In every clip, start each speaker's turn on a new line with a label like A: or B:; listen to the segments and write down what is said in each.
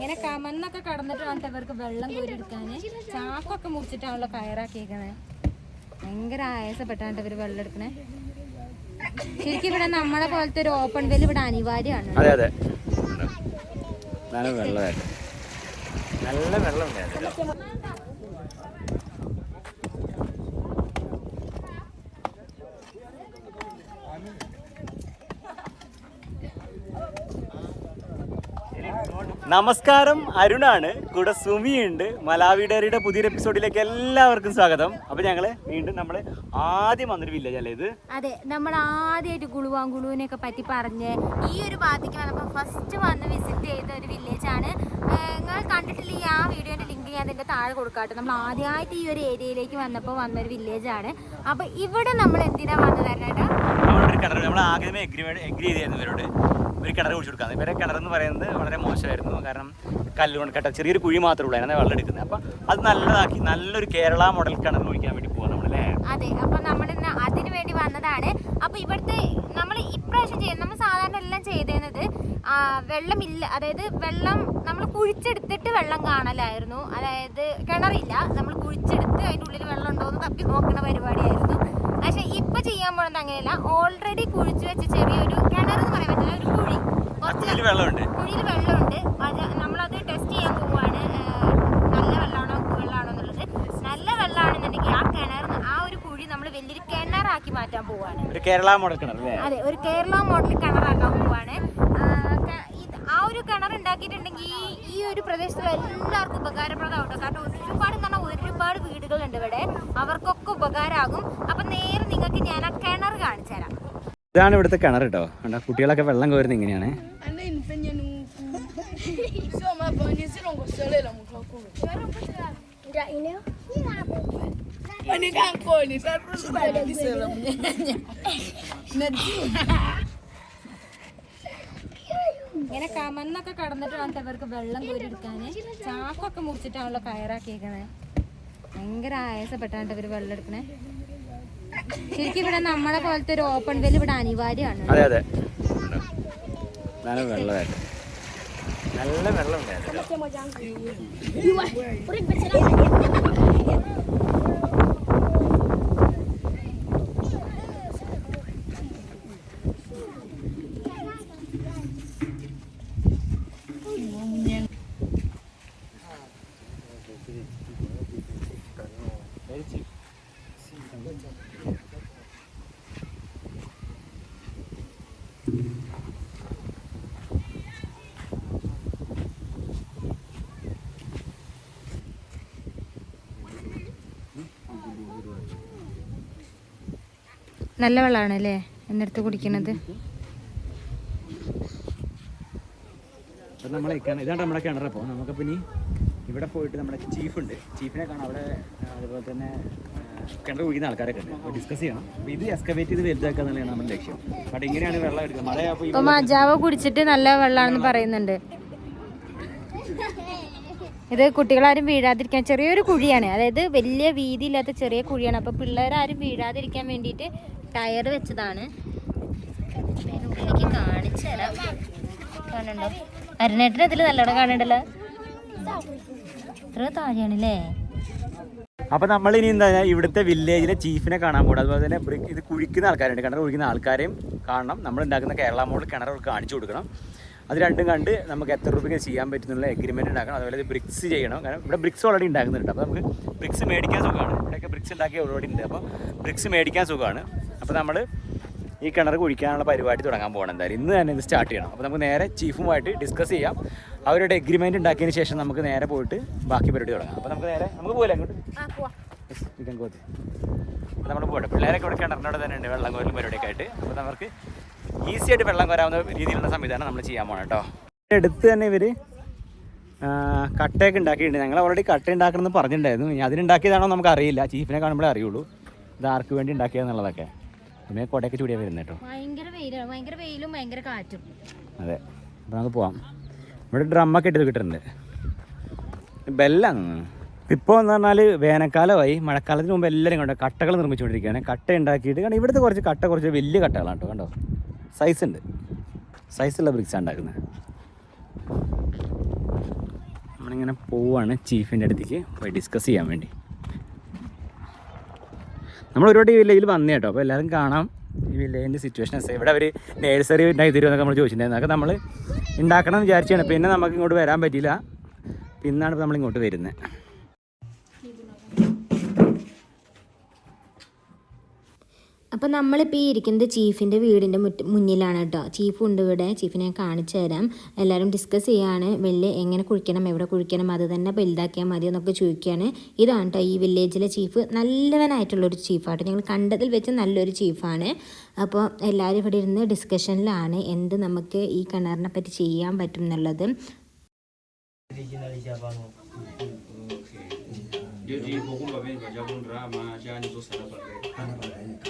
A: ഇങ്ങനെ കമന്നൊക്കെ കടന്നിട്ട് വന്നിട്ട് ഇവർക്ക് വെള്ളം കോരി എടുക്കാൻ ചാക്കൊക്കെ മുറിച്ചിട്ടാണല്ലോ കയറാക്കിയേക്കണേ. ഭയങ്കര ആയാസപ്പെട്ടാണ് ഇവർ വെള്ളം എടുക്കണേ. ശരിക്കും ഇവിടെ നമ്മളെ പോലത്തെ ഒരു ഓപ്പൺ വെൽ ഇവിടെ അനിവാര്യമാണ്.
B: അതെ അതെ. നല്ല നല്ല വെള്ളം നമസ്കാരം. അരുണാണ്. കൂടെ സുമിയുണ്ട് മലാവി ഡയറിയുടെ പുതിയൊരു എപ്പിസോഡിലേക്ക് എല്ലാവർക്കും സ്വാഗതം. അപ്പൊ ഞങ്ങൾ വീണ്ടും നമ്മൾ ആദ്യം വന്നൊരു വില്ലേജ് അല്ലേ ഇത്?
A: അതെ നമ്മൾ ആദ്യമായിട്ട് ഗുളുവാങ്കുളുവിനെ ഒക്കെ പറ്റി പറഞ്ഞ് ഈ ഒരു ഭാഗത്തേക്ക് വന്നപ്പോൾ ഫസ്റ്റ് വന്ന് വിസിറ്റ് ചെയ്ത ഒരു വില്ലേജ് ആണ്. നിങ്ങൾ കണ്ടിട്ടില്ല ഈ ആ വീഡിയോന്റെ ലിങ്ക് ഞാൻ അതിന്റെ താഴെ കൊടുക്കാട്ടെ നമ്മൾ ആദ്യമായിട്ട് ഈ ഒരു ഏരിയയിലേക്ക് വന്നപ്പോൾ വന്നൊരു വില്ലേജ് ആണ്. അപ്പൊ ഇവിടെ നമ്മൾ എന്തിനാ വന്നതരേട്ടാ
B: നമ്മളൊരു നമ്മൾ ആദ്യമേ എഗ്രി എഗ്രി ചെയ്തായിരുന്നു ഇവരോട്. ഒരു കിണർ കുഴിച്ചു കൊടുക്കുക. ഇവരെ കിണർ എന്ന് പറയുന്നത് വളരെ മോശമായിരുന്നു. കാരണം കല്ലുകൊണ്ട് കെട്ട ചെറിയൊരു കുഴി മാത്രമേ ഉള്ളൂ അതിനെ വെള്ളം എടുക്കുന്നത്. അപ്പം അത് നല്ലതാക്കി നല്ലൊരു കേരള മോഡൽ കിണർ കുഴിക്കാൻ വേണ്ടി പോകാം നമ്മളല്ലേ
A: അതെ അപ്പൊ നമ്മൾ അതിനു വേണ്ടി വന്നതാണ്. അപ്പൊ ഇവിടുത്തെ നമ്മൾ ഇപ്രാവശ്യം ചെയ്യുന്നത് നമ്മൾ സാധാരണ എല്ലാം ചെയ്തിരുന്നത് വെള്ളമില്ല അതായത് വെള്ളം നമ്മൾ കുഴിച്ചെടുത്തിട്ട് വെള്ളം കാണലായിരുന്നു. അതായത് കിണറില്ല നമ്മൾ കുഴിച്ചെടുത്ത് അതിന്റെ ഉള്ളിൽ വെള്ളം ഉണ്ടോ എന്ന് തപ്പി നോക്കുന്ന പരിപാടിയായിരുന്നു. പക്ഷെ ഇപ്പൊ ചെയ്യാൻ പോണത് അങ്ങനെയല്ല. ഓൾറെഡി കുഴിച്ചു വെച്ച ചെറിയൊരു കിണർ എന്ന് പറയാൻ പറ്റില്ല. ഒരു കുഴി. കുറച്ച്
B: കുഴിയിൽ വെള്ളമുണ്ട്.
A: കുഴിയിൽ വെള്ളമുണ്ട്. അത് നമ്മളത് ടെസ്റ്റ് ചെയ്യാൻ പോവാണ്. ഏഹ് നല്ല വെള്ളമാണോ വെള്ളമാണോ എന്നുള്ളത്. നല്ല വെള്ളമാണെന്നുണ്ടെങ്കിൽ ആ കിണർ ആ ഒരു കുഴി നമ്മൾ വലിയൊരു കിണറാക്കി മാറ്റാൻ പോവാണ്.
B: ഒരു കേരള മോഡൽ കിണർ
A: അതെ ഒരു കേരള മോഡൽ കിണറാക്കാൻ പോവാണ്. ആ, ഒരു കിണർ ഉണ്ടാക്കിയിട്ടുണ്ടെങ്കിൽ ഈ ഒരു പ്രദേശത്തുള്ള എല്ലാവർക്കും ഉപകാരപ്രദമാട്ടോ കാരണം ഒരുപാട് വീടുകൾ ഉണ്ട് ഒരുപാട് വീടുകളുണ്ട് ഇവിടെ. അവർക്കൊക്കെ ഉപകാരമാകും. അപ്പൊ നേരെ നിങ്ങൾക്ക് ഞാൻ ആ കിണർ കാണിച്ചു തരാം.
B: ഇതാണ് ഇവിടുത്തെ കിണർ കേട്ടോ കണ്ടോ? കുട്ടികളൊക്കെ വെള്ളം കോരുന്നത് ഇങ്ങനെയാണ്.
A: ഇങ്ങനെ കമന്നൊക്കെ കടന്നിട്ട് വേണ്ട ഇവർക്ക് വെള്ളം കോരി എടുക്കാന് ചാക്കൊക്കെ മുറിച്ചിട്ടാണല്ലോ കയറാക്കിയേക്കുന്നത് ഭയങ്കര ആയാസപ്പെട്ടാണ് ഇവർ വെള്ളം എടുക്കണേ. ശരിക്കും ഇവിടെ നമ്മളെ പോലത്തെ ഒരു ഓപ്പൺ വെൽ ഇവിടെ അനിവാര്യമാണ്.
B: അതെ അതെ. നല്ല വെള്ളമായിട്ട്. നല്ല വെള്ളം
A: നല്ല വെള്ളമാണ് അല്ലേ എന്നെടുത്ത് കുടിക്കണത്.
B: അപ്പം നമ്മളെ കിണർ ഇതാണ് നമ്മുടെ കിണർ അപ്പോൾ നമുക്കിപ്പോൾ ഇനി ഇവിടെ പോയിട്ട് നമ്മുടെ ചീഫ് ഉണ്ട് ചീഫിനെ കാണാം അവിടെ അതുപോലെ തന്നെ കിണർ കുഴിക്കുന്ന ആൾക്കാരൊക്കെ ഉണ്ട്. അപ്പോൾ ഡിസ്കസ് ചെയ്യണം. അപ്പോൾ ഇത് എക്സ്കവേറ്റ് ചെയ്ത് വലുതാക്കുക എന്നുള്ളതാണ് നമ്മുടെ ലക്ഷ്യം. അപ്പോൾ ഇങ്ങനെയാണ് വെള്ളം എടുക്കുന്നത്. മഴയപ്പോൾ ഈ
A: ഇപ്പൊ മജാവ കുടിച്ചിട്ട് നല്ല വെള്ളമാണെന്ന് പറയുന്നുണ്ട്. ഇത് കുട്ടികളാരും വീഴാതിരിക്കാൻ ചെറിയൊരു കുഴിയാണ്. അതായത് വലിയ വീതിയില്ലാത്ത ചെറിയ കുഴിയാണ്. അപ്പൊ പിള്ളേരാരും വീഴാതിരിക്കാൻ വേണ്ടിയിട്ട് ടയർ വെച്ചതാണ്. ഉള്ളിലേക്ക് ഇതിൽ നല്ലോണം കാണണ്ടല്ലോ ഇത്ര താഴെയാണല്ലേ?
B: അപ്പോൾ നമ്മൾ ഇനി എന്താ ഇവിടുത്തെ വില്ലേജിലെ ചീഫിനെ കാണാൻ പോകും അതുപോലെ തന്നെ ഇത് കുഴിക്കുന്ന ആൾക്കാരുണ്ട്. കിണർ കുഴിക്കുന്ന ആൾക്കാരെയും കാണണം. നമ്മൾ ഉണ്ടാക്കുന്ന കേരള മോഡൽ കിണർ കാണിച്ചു കൊടുക്കണം. അത് രണ്ടും കണ്ട് നമുക്ക് എത്ര രൂപയ്ക്ക് ചെയ്യാൻ പറ്റുന്നുള്ള എഗ്രിമെന്റ് ഉണ്ടാക്കണം. അതുപോലെ ബ്രിക്സ് ചെയ്യണം. കാരണം ഇവിടെ ബ്രിക്സ് ഓൾറെഡി ഉണ്ടാക്കുന്നുണ്ട്. അപ്പോൾ നമുക്ക് ബ്രിക്സ് മേടിക്കാൻ സുഖമാണ്. ഇവിടെയൊക്കെ ബ്രിക്സ് ഉണ്ടാക്കിയ ഓൾറെഡി ഉണ്ട് അപ്പോൾ ബ്രിക്സ് മേടിക്കാൻ സുഖമാണ്. അപ്പോൾ നമ്മൾ ഈ കിണർ കുഴിക്കാനുള്ള പരിപാടി തുടങ്ങാൻ പോകണം എന്തായാലും. ഇന്ന് തന്നെ ഇത് സ്റ്റാർട്ട് ചെയ്യണം. അപ്പോൾ നമുക്ക് നേരെ ചീഫുമായിട്ട് ഡിസ്കസ് ചെയ്യാം. അവരുടെ എഗ്രിമെന്റ് ഉണ്ടാക്കിയതിന് ശേഷം നമുക്ക് നേരെ പോയിട്ട് ബാക്കി പരിപാടി തുടങ്ങാം. അപ്പോൾ നമുക്ക് നേരെ നമുക്ക് പോകില്ല അങ്ങോട്ട്? അപ്പോൾ നമ്മൾ പോകട്ടെ പിള്ളേരൊക്കെ ഇവിടെ കിണറിനോട് തന്നെ ഉണ്ട്. വെള്ളം കോരലും പരിപാടിയൊക്കെ ആയിട്ട്. അപ്പോൾ നമുക്ക് ഈസി ആയിട്ട് വെള്ളം കോരാവുന്ന രീതിയിലുള്ള സംവിധാനം നമ്മൾ ചെയ്യാൻ പോകണം കേട്ടോ. അടുത്ത് തന്നെ ഇവർ കട്ടയൊക്കെ ഉണ്ടാക്കിയിട്ടുണ്ട്. ഞങ്ങൾ ഓൾറെഡി കട്ട ഉണ്ടാക്കണമെന്ന് പറഞ്ഞിട്ടുണ്ടായിരുന്നു. ഇനി അതിനുണ്ടാക്കിയതാണോ നമുക്ക് അറിയില്ല. ചീഫിനെ കാണുമ്പോഴേ അറിയുള്ളൂ. ഇത് ആർക്ക് വേണ്ടി ഉണ്ടാക്കിയതെന്നുള്ളതൊക്കെ. പിന്നെ കൊടയൊക്കെ ചൂടിയാ വരുന്നത് കേട്ടോ
A: ഭയങ്കര വെയിലാണ് ഭയങ്കര വെയിലും ഭയങ്കര കാറ്റും.
B: അതെ. അപ്പോൾ നമുക്ക് പോവാം. ഇവിടെ ഡ്രമ്മൊക്കെ ഇട്ട് കിട്ടുന്നുണ്ട്. ബെല്ലാണ് ഇപ്പോൾ എന്ന് പറഞ്ഞാൽ വേനൽക്കാലമായി മഴക്കാലത്തിന് മുമ്പ് എല്ലാവരും കണ്ടോ കട്ടകൾ നിർമ്മിച്ചുകൊണ്ടിരിക്കുകയാണ്. കട്ട ഉണ്ടാക്കിയിട്ട് കാരണം ഇവിടുത്തെ കുറച്ച് കട്ട കുറച്ച് വലിയ കട്ടകളാണ് കേട്ടോ കണ്ടോ? സൈസ് ഉണ്ട്. സൈസുള്ള ബ്രിക്സാണ് ഉണ്ടാക്കുന്നത്. നമ്മളിങ്ങനെ പോവാണ് ചീഫിന്റെ അടുത്തേക്ക് പോയി ഡിസ്കസ് ചെയ്യാൻ വേണ്ടി. നമ്മൾ ഒരുപാട് ഈ വില്ലേജിൽ വന്നേ കേട്ടോ. അപ്പോൾ എല്ലാവരും കാണാം ഈ വില്ലേജിന്റെ സിറ്റുവേഷൻ ഇവിടെ അവർ നേഴ്സറി ഉണ്ടാക്കി തരുമെന്നൊക്കെ നമ്മൾ ചോദിച്ചിട്ടുണ്ടായിരുന്നു. അതൊക്കെ നമ്മൾ ഉണ്ടാക്കണം എന്ന് വിചാരിച്ചാണ്. പിന്നെ നമുക്ക് ഇങ്ങോട്ട് വരാൻ പറ്റിയില്ല. പിന്നാണ് ഇപ്പോൾ നമ്മൾ ഇങ്ങോട്ട് വരുന്നത്
A: അപ്പോൾ നമ്മളിപ്പോൾ ഈ ഇരിക്കുന്നത് ചീഫിന്റെ വീടിന്റെ മുറ്റ മുന്നിലാണ് കേട്ടോ ചീഫ് ഉണ്ട് ഇവിടെ. ചീഫിനെ ഞാൻ കാണിച്ചു തരാം. എല്ലാവരും ഡിസ്കസ് ചെയ്യാണ്. വെള്ളി എങ്ങനെ കുഴിക്കണം എവിടെ കുഴിക്കണം അത് തന്നെ വലുതാക്കിയാൽ മതി എന്നൊക്കെ ചോദിക്കുകയാണ്. ഇതാണ് കേട്ടോ ഈ വില്ലേജിലെ ചീഫ്. നല്ലവനായിട്ടുള്ളൊരു ചീഫാട്ടോ. ഞങ്ങൾ കണ്ടതിൽ വെച്ച് നല്ലൊരു ചീഫാണ്. അപ്പോൾ എല്ലാവരും ഇവിടെ ഇരുന്ന് ഡിസ്കഷനിലാണ് എന്ത് നമുക്ക് ഈ കിണറിനെ പറ്റി ചെയ്യാൻ പറ്റും എന്നുള്ളത്.
C: Jadi जी हुकुम drama, jangan itu salah pakai. Kemudian dari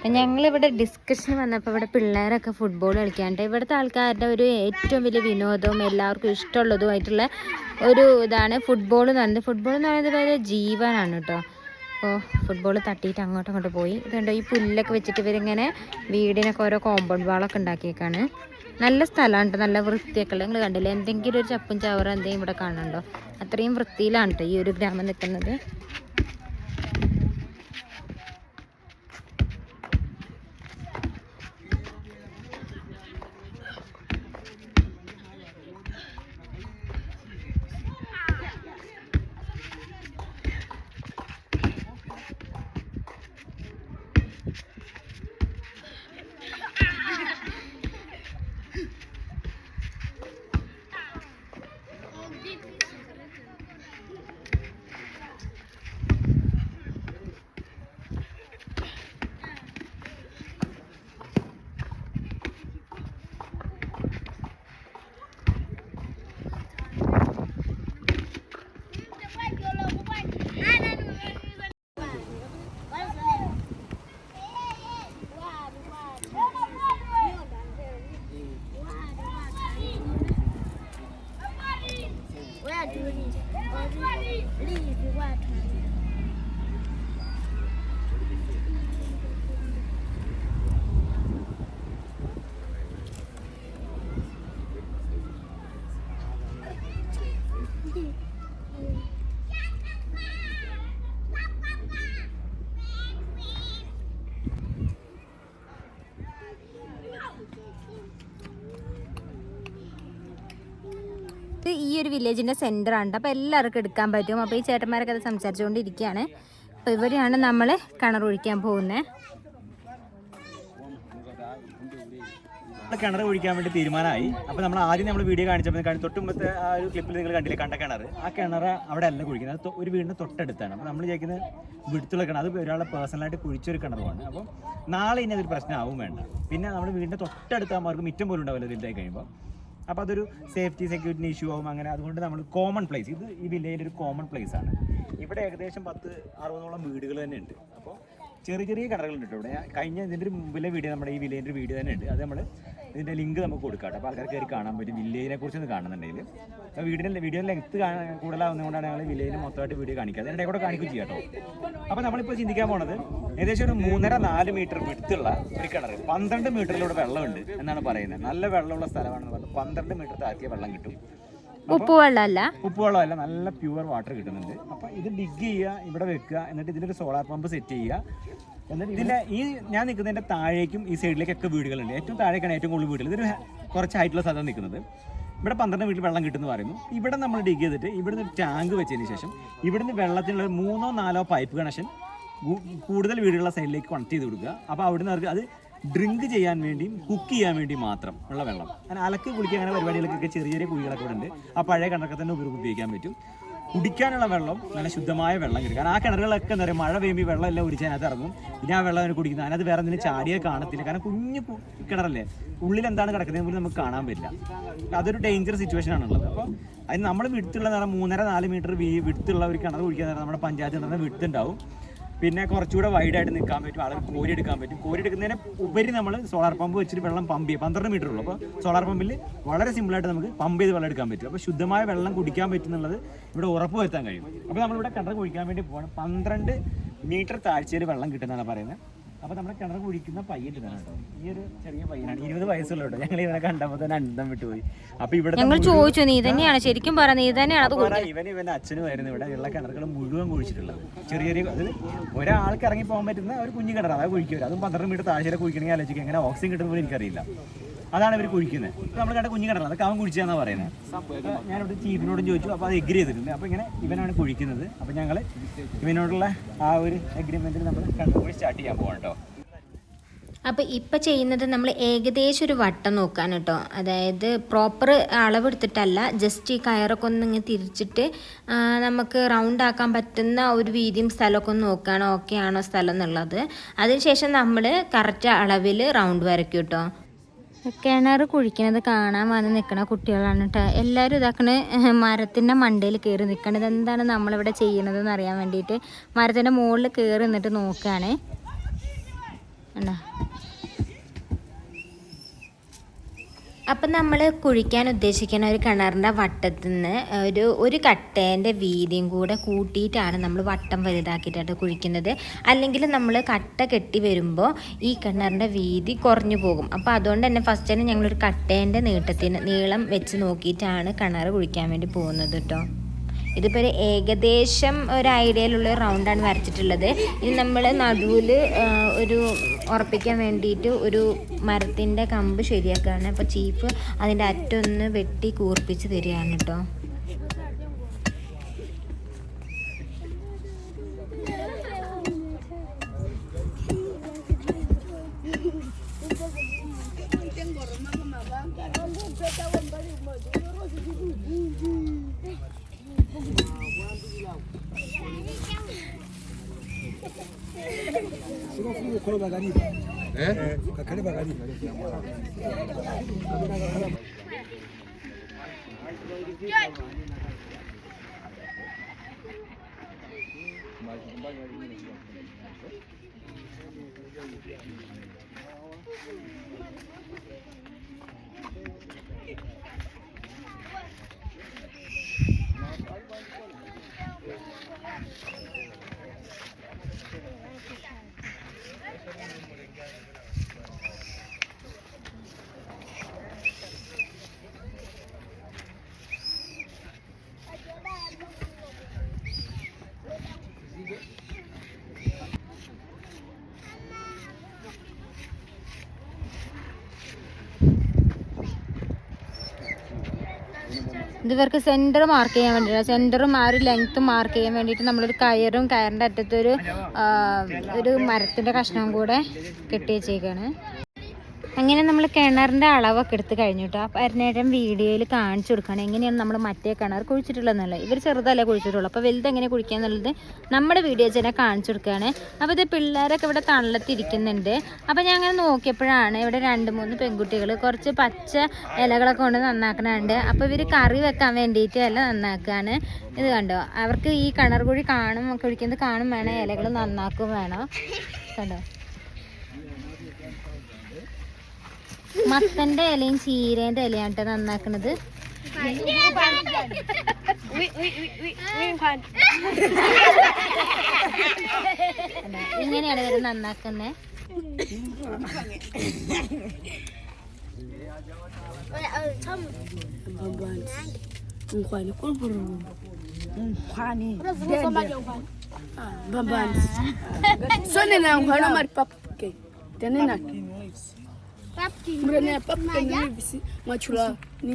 A: അപ്പം ഞങ്ങളിവിടെ ഡിസ്കഷൻ വന്നപ്പോൾ ഇവിടെ പിള്ളേരൊക്കെ ഫുട്ബോൾ കളിക്കാണ്ട് ഇവിടുത്തെ ആൾക്കാരുടെ ഒരു ഏറ്റവും വലിയ വിനോദവും എല്ലാവർക്കും ഇഷ്ടമുള്ളതുമായിട്ടുള്ള ഒരു ഇതാണ് ഫുട്ബോൾ എന്ന് പറയുന്നത്. ഫുട്ബോൾ എന്ന് പറയുന്നത് വളരെ ജീവനാണ് കേട്ടോ. അപ്പോൾ ഫുട്ബോൾ തട്ടിയിട്ട് അങ്ങോട്ടും അങ്ങോട്ട് പോയി. ഇതുണ്ടോ ഈ പുല്ലൊക്കെ വെച്ചിട്ട് ഇവരിങ്ങനെ വീടിനൊക്കെ ഓരോ കോമ്പൗണ്ട് വാളൊക്കെ ഉണ്ടാക്കിയേക്കാണ്. നല്ല സ്ഥലമാണ് നല്ല വൃത്തിയൊക്കെ ഉള്ളത് നിങ്ങൾ കണ്ടില്ലേ? എന്തെങ്കിലും ഒരു ചപ്പും ചവറും എന്തെങ്കിലും ഇവിടെ കാണുന്നുണ്ടോ? അത്രയും വൃത്തിയിലാണ് കേട്ടോ ഈ ഒരു ഗ്രാമം നിൽക്കുന്നത്. ഈ ഒരു വില്ലേജിന്റെ സെന്ററാണ് അപ്പോൾ എല്ലാവർക്കും എടുക്കാൻ പറ്റും. അപ്പോൾ ഈ ചേട്ടന്മാരൊക്കെ അത് സംസാരിച്ചുകൊണ്ടിരിക്കുകയാണ്. അപ്പോൾ ഇവിടെയാണ് നമ്മൾ കിണർ ഒഴിക്കാൻ പോകുന്നത്
B: കിണർ കുഴിക്കാൻ വേണ്ടി തീരുമാനമായി. അപ്പോൾ നമ്മൾ ആദ്യം നമ്മൾ വീഡിയോ കാണിച്ചപ്പോൾ കാണി തൊട്ട് മുമ്പത്തെ ആ ഒരു ക്ലിപ്പിൽ നിങ്ങൾ കണ്ടില്ലേ? കണ്ട കിണർ ആ കിണർ അവിടെ അല്ല കുഴിക്കുന്നത്. അത് ഒരു വീടിന് തൊട്ടടുത്താണ്. അപ്പോൾ നമ്മൾ ചോദിക്കുന്നത് വിടുത്തുള്ള കിണർ അത് ഒരാളെ പേഴ്സണലായിട്ട് കുഴിച്ചൊരു കിണറുമാണ് അപ്പം നാളെ ഇനി അതൊരു പ്രശ്നമാവും വേണ്ട. പിന്നെ നമ്മുടെ വീടിന്റെ തൊട്ടടുത്താകുമ്പോൾ അവർക്ക് മിറ്റം പോലും ഉണ്ടാവില്ല ഇതിന്റെ കഴിയുമ്പോൾ അപ്പോൾ അതൊരു സേഫ്റ്റി സെക്യൂരിറ്റി ഇഷ്യൂ ആവും അങ്ങനെ. അതുകൊണ്ട് നമ്മൾ കോമൺ പ്ലേസ് ഇത് ഈ വില്ലേജിൽ ഒരു കോമൺ പ്ലേസ് ആണ്. ഇവിടെ ഏകദേശം പത്ത് അറുപതോളം വീടുകൾ തന്നെ ഉണ്ട്. അപ്പോൾ ചെറിയ ചെറിയ കടകളുണ്ട് ഇവിടെ. കഴിഞ്ഞ ഇതിന്റെ ഒരു മുമ്പിലെ വീഡിയോ നമ്മുടെ ഈ വില്ലേജിന്റെ വീഡിയോ തന്നെ ഉണ്ട്. അത് നമ്മൾ ഇതിന്റെ ലിങ്ക് നമുക്ക് കൊടുക്കാം കേട്ടോ. അപ്പോൾ ആൾക്കാർക്ക് കയറി കാണാൻ പറ്റും. വില്ലേജിനെ കുറിച്ച് ഒന്ന് കാണുന്നുണ്ടെങ്കിൽ വീടിന്റെ വീടിന്റെ വീഡിയോ ലെങ്ത്ത് കൂടുതലാവുന്നതുകൊണ്ടാണ് ഞങ്ങൾ വില്ലേജിന് മൊത്തമായിട്ട് വീഡിയോ കാണിക്കുക. അതിന്റെ കൂടെ കാണിക്കും ചെയ്യാം കേട്ടോ. അപ്പോൾ നമ്മളിപ്പോൾ ചിന്തിക്കാൻ പോണത് ഏകദേശം ഒരു മൂന്നര നാല് മീറ്റർ വിടുത്തുള്ള ഒരു കിണർ പന്ത്രണ്ട് മീറ്ററിലൂടെ വെള്ളമുണ്ട് എന്നാണ് പറയുന്നത്. നല്ല വെള്ളമുള്ള സ്ഥലമാണെന്ന് പറഞ്ഞത് പന്ത്രണ്ട് മീറ്റർ താഴ്ത്തിയ വെള്ളം കിട്ടും.
A: ഉപ്പുവെള്ളമല്ല
B: ഉപ്പുവെള്ളമല്ല നല്ല പ്യുവർ വാട്ടർ കിട്ടുന്നുണ്ട്. അപ്പോൾ ഇത് ഡിഗ് ചെയ്യുക ഇവിടെ വെക്കുക എന്നിട്ട് ഇതിനൊരു സോളാർ പമ്പ് സെറ്റ് ചെയ്യുക. ഇതിന്റെ ഈ ഞാൻ നിൽക്കുന്നതിന്റെ താഴേക്കും ഈ സൈഡിലേക്കൊക്കെ വീടുകളുണ്ട്. ഏറ്റവും താഴേക്കാണ് ഏറ്റവും കൂടുതൽ വീടുകൾ. ഇതൊരു കുറച്ചായിട്ടുള്ള സ്ഥലം നിൽക്കുന്നത്. ഇവിടെ പന്ത്രണ്ട് വീട്ടിൽ വെള്ളം കിട്ടുന്നു പറയുന്നു. ഇവിടെ നമ്മൾ ഡിഗ് ചെയ്തിട്ട് ഇവിടുന്ന് ഒരു ടാങ്ക് വെച്ചതിന് ശേഷം ഇവിടുന്ന് വെള്ളത്തിനുള്ള മൂന്നോ നാലോ പൈപ്പ് കണക്ഷൻ കൂടുതൽ വീടുകളുടെ സൈഡിലേക്ക് കണക്ട് ചെയ്ത് കൊടുക്കുക. അപ്പോൾ അവിടുന്ന് അവർക്ക് അത് ഡ്രിങ്ക് ചെയ്യാൻ വേണ്ടിയും കുക്ക് ചെയ്യാൻ വേണ്ടി മാത്രം ഉള്ള വെള്ളം. അങ്ങനെ അലക്ക് കുളിക്കുക അങ്ങനെ പരിപാടികൾക്കൊക്കെ ചെറിയ ചെറിയ കുഴികളൊക്കെ ഇവിടെ ഉണ്ട് ആ പഴയ കണക്കത്തന്നെ തന്നെ ഉപയോഗ- ഉപയോഗിക്കാൻ പറ്റും. കുടിക്കാനുള്ള വെള്ളം നല്ല ശുദ്ധമായ വെള്ളം കിട്ടും. കാരണം ആ കിണറുകളൊക്കെ എന്താ പറയുക മഴ പെയ്യുമ്പോൾ വെള്ളം എല്ലാം ഒരിച്ച് അതിനകത്ത് ഇറങ്ങും. പിന്നെ ആ വെള്ളം അതിന് കുടിക്കുന്നത്. അതിനകത്ത് വേറെ എന്തെങ്കിലും ചാടിയെ കാണത്തില്ല. കാരണം കുഞ്ഞു കിണറല്ലേ ഉള്ളിൽ എന്താണ് കിടക്കുന്നത് പോലും നമുക്ക് കാണാൻ പറ്റില്ല. അതൊരു ഡേഞ്ചർ സിറ്റുവേഷൻ ആണുള്ളത് അപ്പോൾ അതിന് നമ്മൾ വിടുത്തുള്ള നേരം മൂന്നര നാല് മീറ്റർ വീ വിടുത്തുള്ള ഒരു കിണർ കുടിക്കാൻ നമ്മുടെ പഞ്ചായത്ത് നിന്ന് വിടുത്തുണ്ടാവും പിന്നെ കുറച്ചുകൂടെ വൈഡായിട്ട് നിൽക്കാൻ പറ്റും. ആളുകൾ കോരി എടുക്കാൻ പറ്റും. കോരി എടുക്കുന്നതിന് ഉപരി നമ്മൾ സോളാർ പമ്പ് വെച്ചിട്ട് വെള്ളം പമ്പ് ചെയ്യും. പന്ത്രണ്ട് മീറ്റർ ഉള്ളൂ. അപ്പോൾ സോളാർ പമ്പിൽ വളരെ സിമ്പിളായിട്ട് നമുക്ക് പമ്പ് ചെയ്ത് വെള്ളം എടുക്കാൻ പറ്റും. അപ്പോൾ ശുദ്ധമായ വെള്ളം കുടിക്കാൻ പറ്റുന്നുള്ളത് ഇവിടെ ഉറപ്പ് വരുത്താൻ കഴിയും. അപ്പോൾ നമ്മളിവിടെ കിണർ കുഴിക്കാൻ വേണ്ടി പോകണം പന്ത്രണ്ട് മീറ്റർ താഴ്ചയിൽ വെള്ളം കിട്ടുന്നതാണ് പറയുന്നത്. അപ്പോൾ നമ്മുടെ കിണർ കുഴിക്കുന്ന കേട്ടോ. ഈ ഒരു ചെറിയ പയ്യനാണ് ഇരുപത് വയസ്സുള്ള കേട്ടോ. ഞങ്ങൾ ഇവനെ കണ്ടപ്പോൾ തന്നെ അന്തം വിട്ടുപോയി. അപ്പോൾ ഇവിടെ
A: ഞങ്ങൾ ചോദിച്ചു നീ തന്നെയാണ്? ശരിക്കും പറ നീ തന്നെയാണ്? അത്
B: ഇവൻ ഇവന്റെ അച്ഛനുമായിരുന്നു ഇവിടെ. ഉള്ള കിണറുകൾ മുഴുവൻ കുഴിച്ചിട്ടുള്ളത്. ചെറിയ ചെറിയ അത് ഒരാൾക്ക് ഇറങ്ങി പോകാൻ പറ്റുന്ന ഒരു കുഞ്ഞു കിണർ അതായത് കുഴിക്കുക അതും പന്ത്രണ്ട് മീറ്റർ താഴെ കുഴിക്കണമെങ്കിൽ ആലോചിക്കുക എങ്ങനെ ഓക്സിജൻ കിട്ടുന്ന പോലും എനിക്കറിയില്ല. അതാണ് ഇവർ കുഴിക്കുന്നത്. നമ്മൾ കണ്ട കുഞ്ഞു കിണറാണ് അതൊക്കെ അവൻ കുഴിച്ചാന്നാ പറയുന്നത് ഞാനിവിടെ ചീഫിനോടും ചോദിച്ചു. അപ്പോൾ അത് എഗ്രി ചെയ്തിട്ടുണ്ട്. അപ്പോൾ ഇങ്ങനെ ഇവനാണ് കുഴിക്കുന്നത്. അപ്പോൾ ഞങ്ങൾ ഇവനോടുള്ള ആ ഒരു എഗ്രിമെന്റിൽ നമ്മൾ കണ്ടുപോയി സ്റ്റാർട്ട് ചെയ്യാൻ പോകണം കേട്ടോ
A: അപ്പോൾ ഇപ്പോൾ ചെയ്യുന്നത് നമ്മൾ ഏകദേശം ഒരു വട്ടം നോക്കാൻ കേട്ടോ അതായത് പ്രോപ്പർ അളവെടുത്തിട്ടല്ല ജസ്റ്റ് ഈ കയറൊക്കെ ഒന്ന് ഇങ്ങനെ തിരിച്ചിട്ട് നമുക്ക് റൗണ്ട് ആക്കാൻ പറ്റുന്ന ഒരു വീതിയും സ്ഥലമൊക്കെ ഒന്ന് നോക്കുകയാണ് ഓക്കെ ആണോ സ്ഥലം എന്നുള്ളത്. അതിനുശേഷം നമ്മൾ കറക്റ്റ് അളവിൽ റൗണ്ട് വരയ്ക്കും കേട്ടോ കിണർ കുഴിക്കുന്നത് കാണാൻ വന്ന് നിൽക്കുന്ന കുട്ടികളാണ് കേട്ടോ എല്ലാവരും ഇതാക്കണ മരത്തിന്റെ മണ്ടയിൽ കയറി നിൽക്കണത് എന്താണ് നമ്മളിവിടെ ചെയ്യണതെന്ന് അറിയാൻ വേണ്ടിയിട്ട് മരത്തിന്റെ മുകളിൽ കയറി നിന്നിട്ട് നോക്കുകയാണ് കണ്ടോ? അപ്പം നമ്മൾ കുഴിക്കാൻ ഉദ്ദേശിക്കുന്ന ഒരു കിണറിന്റെ വട്ടത്തിൽ നിന്ന് ഒരു ഒരു കട്ടേന്റെ വീതിയും കൂടെ കൂട്ടിയിട്ടാണ് നമ്മൾ വട്ടം വലുതാക്കിയിട്ടാണ് കുഴിക്കുന്നത്. അല്ലെങ്കിൽ നമ്മൾ കട്ട കെട്ടി വരുമ്പോൾ ഈ കിണറിന്റെ വീതി കുറഞ്ഞു പോകും. അപ്പോൾ അതുകൊണ്ട് തന്നെ ഫസ്റ്റ് തന്നെ ഞങ്ങളൊരു കട്ടേന്റെ നീട്ടത്തിന് നീളം വെച്ച് നോക്കിയിട്ടാണ് കിണർ കുഴിക്കാൻ വേണ്ടി പോകുന്നത് കേട്ടോ ഇതിപ്പോൾ ഒരു ഏകദേശം ഒരു ഐഡിയയിലുള്ള റൗണ്ടാണ് വരച്ചിട്ടുള്ളത്. ഇനി നമ്മൾ നടുവിൽ ഒരു ഉറപ്പിക്കാൻ വേണ്ടിയിട്ട് ഒരു മരത്തിന്റെ കമ്പ് ശരിയാക്കുകയാണ് അപ്പോൾ ചീപ്പ് അതിന്റെ അറ്റൊന്ന് വെട്ടി കൂർപ്പിച്ച് തരികയാണ് കേട്ടോ.
D: القلوب غريبة كلمة غريبة Thank you.
A: ഇത് ഇവർക്ക് സെന്റർ മാർക്ക് ചെയ്യാൻ വേണ്ടിയിട്ടാണ് സെന്ററും ആ ഒരു ലെങ്ത്തും മാർക്ക് ചെയ്യാൻ വേണ്ടിയിട്ട് നമ്മളൊരു കയറും കയറിന്റെ അറ്റത്തൊരു ഒരു മരത്തിന്റെ കഷ്ണവും കൂടെ കെട്ടി വെച്ചേക്കാണ്. അങ്ങനെ നമ്മൾ കിണറിന്റെ അളവൊക്കെ എടുത്ത് കഴിഞ്ഞു കേട്ടോ അപ്പോൾ അരുണേട്ടൻ വീഡിയോയിൽ കാണിച്ചു കൊടുക്കണം. എങ്ങനെയാണ് നമ്മൾ മറ്റേ കിണർ കുഴിച്ചിട്ടുള്ളതെന്നുള്ളത്. ഇവർ ചെറുതല്ലേ കുഴിച്ചിട്ടുള്ളൂ. അപ്പോൾ വലുത് എങ്ങനെ കുഴിക്കുക എന്നുള്ളത് നമ്മുടെ വീഡിയോ തന്നെ കാണിച്ചു കൊടുക്കുകയാണ് അപ്പോൾ ഇത് പിള്ളേരൊക്കെ ഇവിടെ തണലത്തിരിക്കുന്നുണ്ട്. അപ്പോൾ ഞാൻ അങ്ങനെ നോക്കിയപ്പോഴാണ് ഇവിടെ രണ്ട് മൂന്ന് പെൺകുട്ടികൾ കുറച്ച് പച്ച ഇലകളൊക്കെ കൊണ്ട് നന്നാക്കണുണ്ട്. അപ്പോൾ ഇവർ കറി വെക്കാൻ വേണ്ടിയിട്ട് എല്ലാം നന്നാക്കുകയാണ് ഇത് കണ്ടോ? അവർക്ക് ഈ കിണർ കുഴി കാണും കുഴിക്കുന്നത് കാണും വേണം. ഇലകൾ നന്നാക്കും വേണം. കണ്ടോ? മത്തന്റെ ഇലയും ചീരേന്റെ ഇലയാണ് ട്ടോ നന്നാക്കണത്? ഇങ്ങനെയാണ് ഇവർ.
E: Mkwani. Bambani. Sone na mkwani mari papke. Tene na. Mrene papke ni visi machula ni.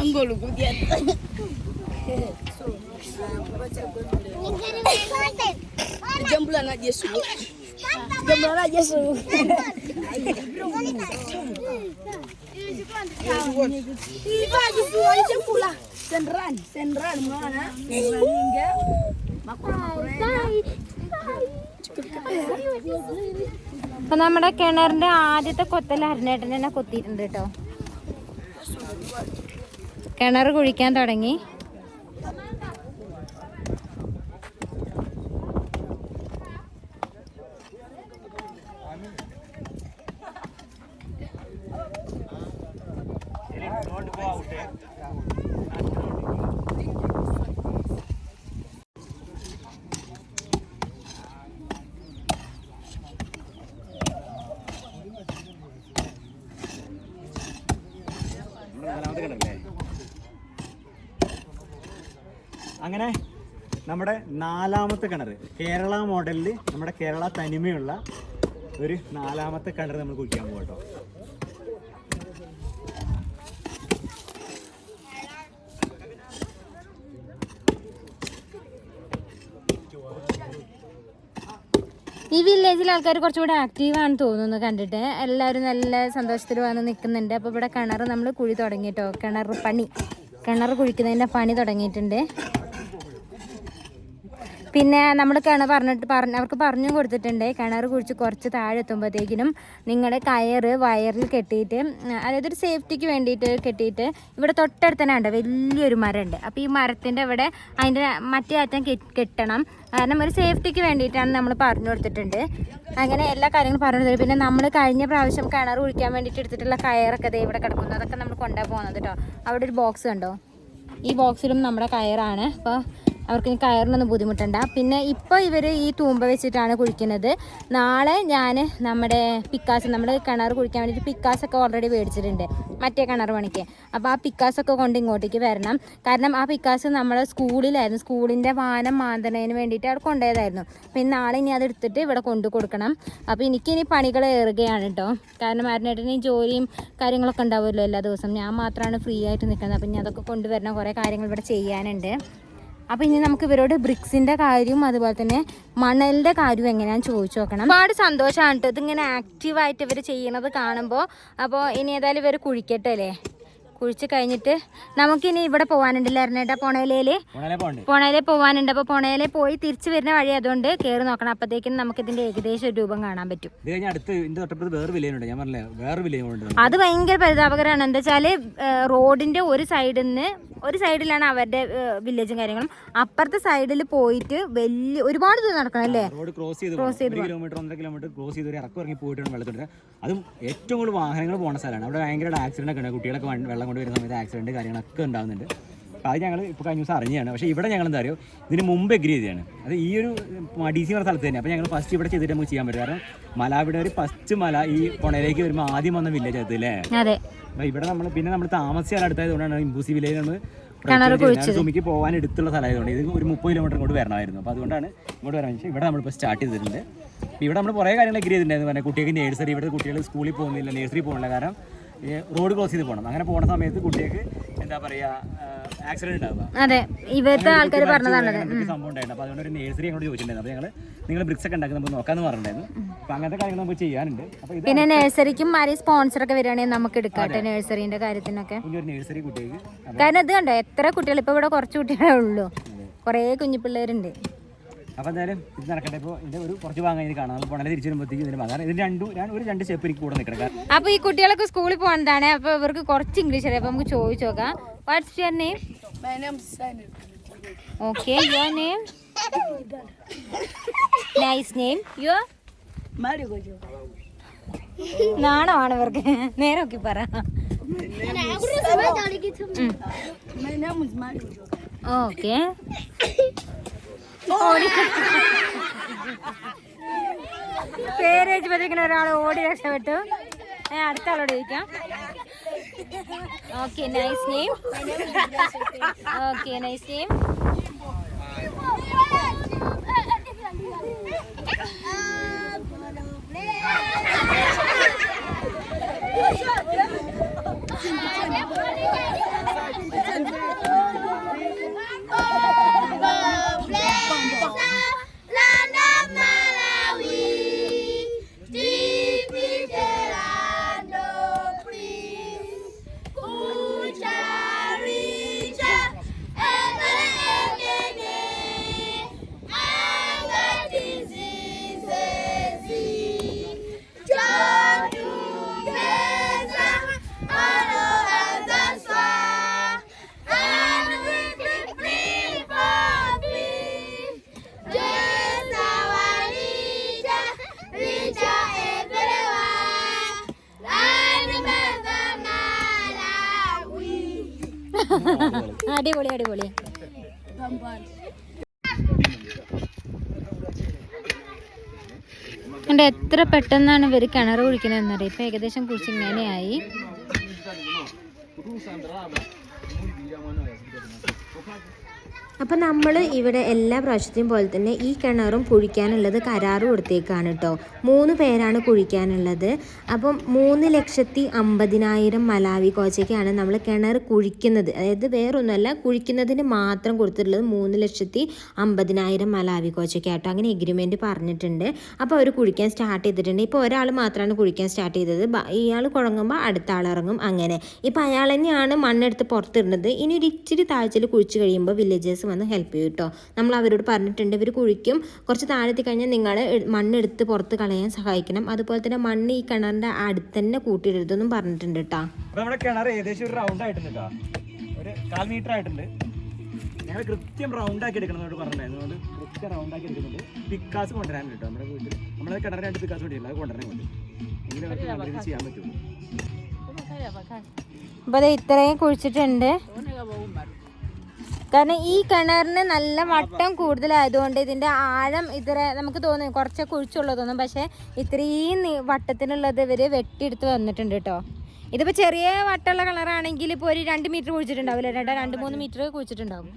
E: Angolo kudia. Jambula na Yesu. Jambula na Yesu.
A: അപ്പൊ നമ്മുടെ കിണറിന്റെ ആദ്യത്തെ കൊത്തൽ അരുണേട്ടൻ തന്നെ കൊത്തിയിട്ടുണ്ട് കേട്ടോ. കിണർ കുഴിക്കാൻ തുടങ്ങി.
B: അങ്ങനെ നമ്മുടെ നാലാമത്തെ കിണർ കേരള മോഡലിൽ നമ്മുടെ കേരള തനിമയുള്ള ഒരു നാലാമത്തെ കിണർ നമ്മൾ കുഴിക്കാൻ പോകട്ടോ
A: ഈ വില്ലേജിലെ ആൾക്കാർ കുറച്ചുകൂടെ ആക്റ്റീവാണ് തോന്നുന്നു കണ്ടിട്ട്. എല്ലാവരും നല്ല സന്തോഷത്തിൽ വന്ന് നിൽക്കുന്നുണ്ട് അപ്പോൾ ഇവിടെ കിണർ നമ്മൾ കുഴി തുടങ്ങിയിട്ടോ? കിണർ പണി. കിണർ കുഴിക്കുന്നതിന്റെ പണി തുടങ്ങിയിട്ടുണ്ട്. പിന്നെ നമ്മൾ കിണർ പറഞ്ഞിട്ട് പറഞ്ഞ അവർക്ക് പറഞ്ഞു കൊടുത്തിട്ടുണ്ട്. കിണർ കുഴിച്ച് കുറച്ച് താഴെ എത്തുമ്പോഴത്തേക്കിനും നിങ്ങളുടെ കയറ് വയറിൽ കെട്ടിയിട്ട് അതായത് ഒരു സേഫ്റ്റിക്ക് വേണ്ടിയിട്ട് കെട്ടിയിട്ട് ഇവിടെ തൊട്ടടുത്ത് തന്നെ ഉണ്ട് വലിയൊരു മരമുണ്ട്. അപ്പോൾ ഈ മരത്തിന്റെ ഇവിടെ അതിന്റെ മറ്റേ അറ്റം കെട്ടണം. കാരണം ഒരു സേഫ്റ്റിക്ക് വേണ്ടിയിട്ടാണ് നമ്മൾ പറഞ്ഞു കൊടുത്തിട്ടുണ്ട്. അങ്ങനെ എല്ലാ കാര്യങ്ങളും പറഞ്ഞു തരും പിന്നെ നമ്മൾ കഴിഞ്ഞ പ്രാവശ്യം കിണർ കുഴിക്കാൻ വേണ്ടിയിട്ട് എടുത്തിട്ടുള്ള കയറൊക്കെ ദേ ഇവിടെ കിടക്കുന്നു. അതൊക്കെ നമ്മൾ കൊണ്ടുപോകുന്നത് പോകുന്നത് കേട്ടോ. അവിടെ ഒരു ബോക്സ് കണ്ടോ? ഈ ബോക്സിലും നമ്മുടെ കയറാണ്. അപ്പോൾ അവർക്ക് ഇനി കയറിനൊന്നും ബുദ്ധിമുട്ടണ്ട. പിന്നെ ഇപ്പോൾ ഇവർ ഈ തൂമ്പ വെച്ചിട്ടാണ് കുഴിക്കുന്നത്. നാളെ ഞാൻ നമ്മുടെ പിക്കാസ് നമ്മൾ കിണർ കുഴിക്കാൻ വേണ്ടിയിട്ട് പിക്കാസൊക്കെ ഓൾറെഡി മേടിച്ചിട്ടുണ്ട്. മറ്റേ കിണർ പണിക്ക്. അപ്പോൾ ആ പിക്കാസൊക്കെ കൊണ്ട് ഇങ്ങോട്ടേക്ക് വരണം. കാരണം ആ പിക്കാസ് നമ്മുടെ സ്കൂളിലായിരുന്നു. സ്കൂളിന്റെ വാനം മാന്തണതിന് വേണ്ടിയിട്ട് അവിടെ കൊണ്ടുപോയതായിരുന്നു. പിന്നെ നാളെ ഇനി അത് എടുത്തിട്ട് ഇവിടെ കൊണ്ടു കൊടുക്കണം. അപ്പോൾ എനിക്കിനി പണികൾ ഏറുകയാണ് കേട്ടോ കാരണം ആരിനേട്ടന് ജോലിയും കാര്യങ്ങളൊക്കെ ഉണ്ടാവുമല്ലോ എല്ലാ ദിവസം. ഞാൻ മാത്രമാണ് ഫ്രീ ആയിട്ട് നിൽക്കുന്നത്. അപ്പം ഇനി അതൊക്കെ കൊണ്ടുവരണം. കുറേ കാര്യങ്ങൾ ഇവിടെ ചെയ്യാനുണ്ട്. അപ്പോൾ ഇനി നമുക്ക് ഇവരോട് ബ്രിക്സിന്റെ കാര്യവും അതുപോലെ തന്നെ മണലിന്റെ കാര്യവും എങ്ങനെയാണെന്ന് ചോദിച്ചു നോക്കണം. ഒരുപാട് സന്തോഷമാണ് കേട്ടോ ഇതിങ്ങനെ ആക്റ്റീവായിട്ട് ഇവർ ചെയ്യണത് കാണുമ്പോൾ അപ്പോൾ ഇനി ഏതായാലും ഇവർ കുഴിക്കട്ടെ അല്ലേ? കുഴിച്ച് കഴിഞ്ഞിട്ട് നമുക്കിനി ഇവിടെ പോകാനുണ്ടല്ലോ കേട്ടോ പൊണയിലേൽ പുണയിലെ പോവാനുണ്ട്. പോകാനുണ്ട് അപ്പോൾ പൊണയിലെ പോയി തിരിച്ചു വരുന്ന വഴി അതുകൊണ്ട് കയറി നോക്കണം. അപ്പത്തേക്കും നമുക്ക് ഇതിന്റെ ഏകദേശം ഒരു രൂപം കാണാൻ പറ്റും. അത് ഭയങ്കര പരിതാപകരമാണ്. എന്താ വെച്ചാൽ റോഡിന്റെ ഒരു സൈഡിൽ നിന്ന് ഒരു സൈഡിലാണ് അവരുടെ വില്ലേജും കാര്യങ്ങളും. അപ്പുറത്തെ സൈഡിൽ പോയിട്ട് വലിയ ഒരുപാട് ദൂരം നടക്കണം അല്ലേ
B: ക്രോസ് ചെയ്ത്
A: ക്രോസ് ചെയ്ത്
B: കിലോമീറ്റർ ഒന്നര കിലോമീറ്റർ ക്രോസ് ചെയ്ത് ഇറക്കി പോയിട്ടാണ് വെള്ളത്തിൽ അതും ഏറ്റവും കൂടുതൽ വാഹനങ്ങൾ പോകുന്ന സ്ഥലമാണ്. അവിടെ ഭയങ്കര ആക്സിഡന്റ് ഒക്കെ ഉണ്ട്. കുട്ടികളൊക്കെ വെള്ളം കൊണ്ട് വരുന്ന സമയത്ത് ആക്സിഡന്റ് കാര്യങ്ങളൊക്കെ ഉണ്ടാകുന്നുണ്ട് അപ്പോൾ അത് ഞങ്ങൾ ഇപ്പോൾ കഴിഞ്ഞ ദിവസം അറിഞ്ഞാണ് പക്ഷേ ഇവിടെ ഞങ്ങൾ എന്താ അറിയോ? ഇതിന് മുമ്പ് എഗ്രി ചെയ്തതാണ്. അത് ഈ ഒരു ഡി സി പറഞ്ഞ സ്ഥലത്ത് തന്നെ. അപ്പോൾ ഞങ്ങൾ ഫസ്റ്റ് ഇവിടെ ചെയ്തിട്ട് നമുക്ക് ചെയ്യാൻ പറ്റും. കാരണം മലാവിടെ ഒരു ഫസ്റ്റ് മല ഈ പുണയിലേക്ക് വരുമ്പോൾ ആദ്യം വന്ന വില്ലേജ് അത് അല്ലേ? അപ്പോൾ ഇവിടെ നമ്മൾ പിന്നെ നമ്മൾ താമസിച്ചാൽ അടുത്തായതുകൊണ്ടാണ് ഇമ്പൂസി വില്ലേജ് നമ്മൾ ഭൂമിക്ക് പോകാൻ എടുത്തുള്ള സ്ഥലമായതുകൊണ്ട് ഇത് ഒരു മുപ്പത് കിലോമീറ്റർ ഇങ്ങോട്ട് വരണമായിരുന്നു. അപ്പോൾ അതുകൊണ്ടാണ് ഇങ്ങോട്ട് വരാൻ ഇവിടെ നമ്മളിപ്പോൾ സ്റ്റാർട്ട് ചെയ്തിട്ടുണ്ട്. ഇവിടെ നമ്മൾ കുറേ കാര്യങ്ങൾ എഗ്രി ചെയ്തിട്ടുണ്ടായിരുന്നു. പറഞ്ഞാൽ കുട്ടികൾക്ക് നേഴ്സറി ഇവിടെ കുട്ടികൾ സ്കൂളിൽ പോകുന്നില്ല നേഴ്സറി പോകുന്നില്ല. കാരണം റോഡ് ക്രോസ് ചെയ്ത് പോകണം അങ്ങനെ പോകുന്ന സമയത്ത് കുട്ടികൾക്ക് എന്താ പറയുക ആക്സിഡന്റ്
A: അതെ ഇവരുടെ ആൾക്കാർ പറഞ്ഞതാണ്
B: സംഭവം ഉണ്ടായിരുന്നു. അപ്പോൾ അതുകൊണ്ട് ഒരു നേഴ്സറി അങ്ങോട്ട് ചോദിച്ചിട്ടുണ്ടായിരുന്നു. അപ്പോൾ ഞങ്ങൾ നിങ്ങൾ ബ്രിക്സ് ഒക്കെ ഉണ്ടാക്കി നമുക്ക് നോക്കാമെന്ന് പറഞ്ഞിട്ടുണ്ടായിരുന്നു. അപ്പോൾ അങ്ങനത്തെ കാര്യങ്ങൾ നമുക്ക് ചെയ്യാനുണ്ട്. അപ്പോൾ
A: പിന്നെ നഴ്സറിക്കും ആരെയും സ്പോൺസറൊക്കെ വരികയാണെങ്കിൽ നമുക്ക് എടുക്കാട്ടെ നഴ്സറിന്റെ കാര്യത്തിനൊക്കെ.
B: നേഴ്സറി കുട്ടികൾക്ക്.
A: കാരണം ഇത് കണ്ടോ എത്ര കുട്ടികൾ ഇപ്പൊ ഇവിടെ കുറച്ച് കുട്ടികളേ ഉള്ളൂ. കുറേ കുഞ്ഞു പിള്ളേരുണ്ട്
B: അപ്പോൾ എന്തായാലും ഇത് നടക്കട്ടെ. ഇപ്പോൾ ഇതിന്റെ ഒരു കുറച്ച് ഭാഗം കഴിഞ്ഞ് കാണാം. നമ്മൾ പണലെ തിരിച്ചു വരുമ്പോഴത്തേക്കും ഇതിന് ഭാഗം ഇതിന് രണ്ടും ഞാൻ ഒരു രണ്ട് സ്റ്റെപ്പ് എനിക്ക് കൂടെ നിൽക്കണം.
A: അപ്പോൾ ഈ കുട്ടികളൊക്കെ സ്കൂളിൽ പോകുന്നതാണ് അപ്പോൾ ഇവർക്ക് കുറച്ച് ഇംഗ്ലീഷ് അറിയാം. അപ്പോൾ നമുക്ക് ചോദിച്ചു നോക്കാം. What's your name. Okay your name nice name your. നാണമാണ് ഇവർക്ക്. നേരെ നോക്കി പറ. ഓക്കെ പേര് വെച്ചപ്പോഴത്തേക്കിന് ഒരാൾ ഓടി രക്ഷപ്പെട്ടു. ഞാൻ അടുത്ത ആളോട് ചോദിക്കാം. Okay nice name okay nice name
F: അടിപൊളി അടിപൊളി. കണ്ട എത്ര പെട്ടെന്നാണ് ഇവർ കിണർ കുഴിക്കണമെന്നറിയാം ഇപ്പൊ ഏകദേശം കുഴിച്ച് അപ്പം നമ്മൾ ഇവിടെ എല്ലാ പ്രാവശ്യത്തെയും പോലെ തന്നെ ഈ കിണറും കുഴിക്കാനുള്ളത് കരാറ് കൊടുത്തേക്കാണ് കേട്ടോ മൂന്ന് പേരാണ് കുഴിക്കാനുള്ളത്. അപ്പം മൂന്ന് ലക്ഷത്തി അമ്പതിനായിരം മലാവി കോച്ചയ്ക്കാണ് നമ്മൾ കിണർ കുഴിക്കുന്നത്. അതായത് വേറൊന്നുമല്ല കുഴിക്കുന്നതിന് മാത്രം കൊടുത്തിട്ടുള്ളത് മൂന്ന് ലക്ഷത്തി അമ്പതിനായിരം മലാവി കോച്ചയ്ക്കാട്ടോ. അങ്ങനെ എഗ്രിമെന്റ് പറഞ്ഞിട്ടുണ്ട്. അപ്പോൾ അവർ കുഴിക്കാൻ സ്റ്റാർട്ട് ചെയ്തിട്ടുണ്ട്. ഇപ്പോൾ ഒരാൾ മാത്രമാണ് കുഴിക്കാൻ സ്റ്റാർട്ട് ചെയ്തത്. ഇയാൾ കുഴങ്ങുമ്പോൾ അടുത്ത ആളിറങ്ങും അങ്ങനെ. ഇപ്പോൾ അയാൾ തന്നെയാണ് മണ്ണെടുത്ത് പുറത്തിടുന്നത്. ഇനി ഒരു ഇച്ചിരി താഴ്ചയിൽ കുഴിച്ച് കഴിയുമ്പോൾ വില്ലേജേഴ്സ് വന്ന് ഹെൽപ്പ് ചെയ്യും കേട്ടോ നമ്മൾ അവരോട് പറഞ്ഞിട്ടുണ്ട് ഇവർ കുഴിക്കും. കുറച്ച് താഴെത്തി കഴിഞ്ഞാൽ നിങ്ങൾ മണ്ണെടുത്ത് പുറത്ത് കളയാൻ സഹായിക്കണം. അതുപോലെ തന്നെ മണ്ണ് ഈ കിണറിന്റെ അടുത്ത് തന്നെ കൂട്ടിയിടരുതെന്നും പറഞ്ഞിട്ടുണ്ട് കേട്ടോ
B: നമ്മുടെ കിണർ ഏകദേശം ഒരു റൗണ്ട് ആയിട്ടുണ്ട് ഒരു കാൽ മീറ്റർ ആയിട്ടുണ്ട്. ഞങ്ങൾ കൃത്യം റൗണ്ട് ആക്കി എടുക്കണം പറഞ്ഞിട്ടുണ്ടായിരുന്നു. അതുകൊണ്ട് കൃത്യം റൗണ്ട് ആക്കി എടുക്കുന്നുണ്ട്. പിക്കാസ് കൊണ്ടുവരാൻ കേട്ടോ നമ്മുടെ വീട്ടിൽ നമ്മുടെ കിണറിന് രണ്ട് പിക്കാസ് കൊണ്ടില്ല അത് കൊണ്ടുവരാൻ കൊണ്ട് എങ്കിലും അവർക്ക് നല്ല രീതിയിൽ ചെയ്യാൻ പറ്റുള്ളൂ.
F: അപ്പോൾ അത് ഇത്രയും കുഴിച്ചിട്ടുണ്ട്. കാരണം ഈ കിണറിന് നല്ല വട്ടം കൂടുതലായതുകൊണ്ട് ഇതിന്റെ ആഴം ഇത്ര നമുക്ക് തോന്നും കുറച്ച് കുഴിച്ചുള്ളൂ തോന്നും പക്ഷെ ഇത്രയും വട്ടത്തിനുള്ളത് ഇവർ വെട്ടിയെടുത്ത് വന്നിട്ടുണ്ട് കേട്ടോ. ഇതിപ്പോ ചെറിയ വട്ടമുള്ള കളറാണെങ്കിൽ ഇപ്പോൾ ഒരു രണ്ട് മീറ്റർ കുഴിച്ചിട്ടുണ്ടാവില്ല? രണ്ടോ രണ്ട് മൂന്ന് മീറ്റർ കുഴിച്ചിട്ടുണ്ടാവും.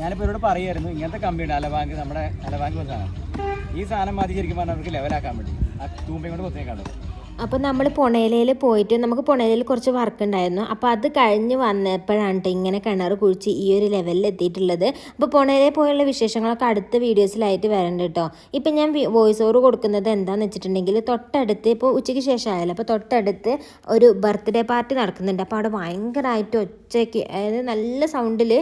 B: ഞാനിപ്പോൾ ഇവരോട് പറയായിരുന്നു ഇങ്ങനത്തെ കമ്പിയുണ്ട് അലവാങ്ക് നമ്മുടെ അലവാങ്ക് സാധനം ഈ സാധനം മതി ശരിക്കും പറഞ്ഞാൽ അവർക്ക് ലെവലാക്കാൻ വേണ്ടി. ആ തൂമ്പയും കൊണ്ട് കൊത്തേക്കാണ്
F: അപ്പോൾ നമ്മൾ പുണയിലയിൽ പോയിട്ട് നമുക്ക് പുണയിലയിൽ കുറച്ച് വർക്ക് ഉണ്ടായിരുന്നു. അപ്പോൾ അത് കഴിഞ്ഞ് വന്നപ്പോഴാണ് കേട്ടോ ഇങ്ങനെ കിണർ കുഴിച്ച് ഈ ഒരു ലെവലിൽ എത്തിയിട്ടുള്ളത്. അപ്പോൾ പുണയിലെ പോയുള്ള വിശേഷങ്ങളൊക്കെ അടുത്ത വീഡിയോസിലായിട്ട് വരണ്ട കേട്ടോ ഇപ്പം ഞാൻ വോയിസ് ഓവർ കൊടുക്കുന്നത് എന്താണെന്ന് വെച്ചിട്ടുണ്ടെങ്കിൽ തൊട്ടടുത്ത് ഇപ്പോൾ ഉച്ചയ്ക്ക് ശേഷം ആയാലും അപ്പോൾ തൊട്ടടുത്ത് ഒരു ബർത്ത്ഡേ പാർട്ടി നടക്കുന്നുണ്ട്. അപ്പോൾ അവിടെ ഭയങ്കരമായിട്ട് ഒച്ചയ്ക്ക് അതായത് നല്ല സൗണ്ടിൽ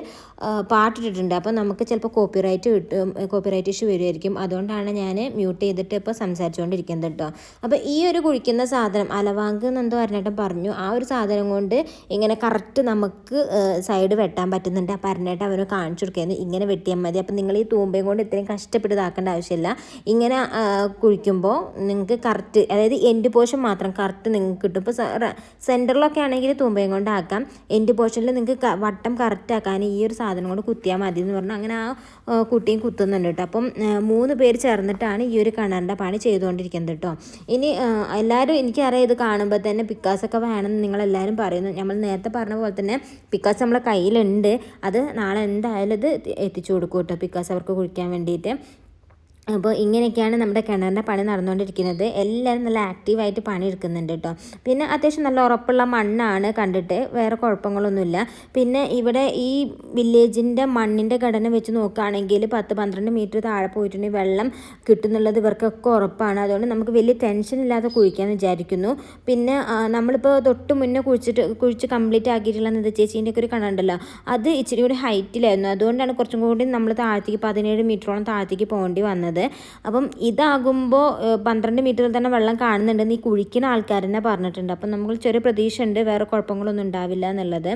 F: പാട്ടിട്ടിട്ടുണ്ട്. അപ്പോൾ നമുക്ക് ചിലപ്പോൾ കോപ്പിറൈറ്റ് കിട്ടും കോപ്പിറൈറ്റ് ഇഷ്യൂ വരുമായിരിക്കും. അതുകൊണ്ടാണ് ഞാൻ മ്യൂട്ട് ചെയ്തിട്ട് ഇപ്പോൾ സംസാരിച്ചുകൊണ്ടിരിക്കുന്നത് കേട്ടോ അപ്പോൾ ഈ ഒരു കുഴിക്കുന്ന സാധനം. അലവാങ്ക് എന്നെന്തോ അരനേട്ടൻ പറഞ്ഞു. ആ ഒരു സാധനം കൊണ്ട് ഇങ്ങനെ കറക്റ്റ് നമുക്ക് സൈഡ് വെട്ടാൻ പറ്റുന്നുണ്ട്. അപ്പോൾ അരനേട്ടൻ അവന് കാണിച്ചു കൊടുക്കുകയായിരുന്നു. ഇങ്ങനെ വെട്ടിയാൽ മതി. അപ്പോൾ നിങ്ങൾ ഈ തൂമ്പയും കൊണ്ട് ഇത്രയും കഷ്ടപ്പെട്ട് ഇതാക്കേണ്ട ആവശ്യമില്ല. ഇങ്ങനെ കുഴിക്കുമ്പോൾ നിങ്ങൾക്ക് കറക്റ്റ് അതായത് എൻഡ് പോർഷൻ മാത്രം കറക്റ്റ് നിങ്ങൾക്ക് കിട്ടും. ഇപ്പോൾ സെന്ററിലൊക്കെ ആണെങ്കിൽ തൂമ്പയും കൊണ്ട് ആക്കാം. എൻഡ് പോർഷനിൽ നിങ്ങൾക്ക് വട്ടം കറക്റ്റ് ആക്കാൻ ഈ ഒരു സാധനം കൊണ്ട് കുത്തിയാൽ മതി എന്ന് പറഞ്ഞാൽ അങ്ങനെ ആ കുട്ടിയും കുത്തുന്നുണ്ട് കേട്ടോ അപ്പം മൂന്ന് പേര് ചേർന്നിട്ടാണ് ഈ ഒരു കിണറിന്റെ പണി ചെയ്തുകൊണ്ടിരിക്കുന്നത് കേട്ടോ ഇനി എല്ലാവരും എനിക്കറിയാം ഇത് കാണുമ്പോൾ തന്നെ പിക്കാസൊക്കെ വേണമെന്ന് നിങ്ങളെല്ലാവരും പറയുന്നു. നമ്മൾ നേരത്തെ പറഞ്ഞ പോലെ തന്നെ പിക്കാസ് നമ്മളെ കയ്യിലുണ്ട്. അത് നാളെ എന്തായാലും ഇത് എത്തിച്ചു കൊടുക്കും കേട്ടോ. പിക്കാസ് അവർക്ക് കുഴിക്കാൻ വേണ്ടിയിട്ട്. അപ്പോൾ ഇങ്ങനെയൊക്കെയാണ് നമ്മുടെ കിണറിന്റെ പണി നടന്നുകൊണ്ടിരിക്കുന്നത്. എല്ലാവരും നല്ല ആക്റ്റീവായിട്ട് പണി എടുക്കുന്നുണ്ട് കേട്ടോ. പിന്നെ അത്യാവശ്യം നല്ല ഉറപ്പുള്ള മണ്ണാണ് കണ്ടിട്ട്. വേറെ കുഴപ്പങ്ങളൊന്നുമില്ല. പിന്നെ ഇവിടെ ഈ വില്ലേജിന്റെ മണ്ണിന്റെ ഘടന വെച്ച് നോക്കുകയാണെങ്കിൽ പത്ത് പന്ത്രണ്ട് മീറ്റർ താഴെ പോയിട്ടുണ്ടെങ്കിൽ വെള്ളം കിട്ടുന്നുള്ളത് ഇവർക്കൊക്കെ ഉറപ്പാണ്. അതുകൊണ്ട് നമുക്ക് വലിയ ടെൻഷൻ ഇല്ലാതെ കുഴിക്കാമെന്ന് വിചാരിക്കുന്നു. പിന്നെ നമ്മളിപ്പോൾ തൊട്ട് മുന്നേ കുഴിച്ചിട്ട് കുഴിച്ച് കംപ്ലീറ്റ് ആക്കിയിട്ടുള്ള എന്താ ചേച്ചീന്റെ ഒക്കെ ഒരു കണുണ്ടല്ലോ അത് ഇച്ചിരി കൂടി ഹൈറ്റിലായിരുന്നു അതുകൊണ്ടാണ് കുറച്ചും കൂടി നമ്മൾ താഴത്തേക്ക് പതിനേഴ് മീറ്ററോളം താഴത്തേക്ക് പോകേണ്ടി വന്നത്. അപ്പം ഇതാകുമ്പോൾ പന്ത്രണ്ട് മീറ്ററിൽ തന്നെ വെള്ളം കാണുന്നുണ്ടെന്ന് ഈ കുഴിക്കുന്ന ആൾക്കാർ തന്നെ പറഞ്ഞിട്ടുണ്ട്. അപ്പം നമുക്ക് ചെറിയ പ്രതീക്ഷ ഉണ്ട് വേറെ കുഴപ്പങ്ങളൊന്നും ഉണ്ടാവില്ല എന്നുള്ളത്.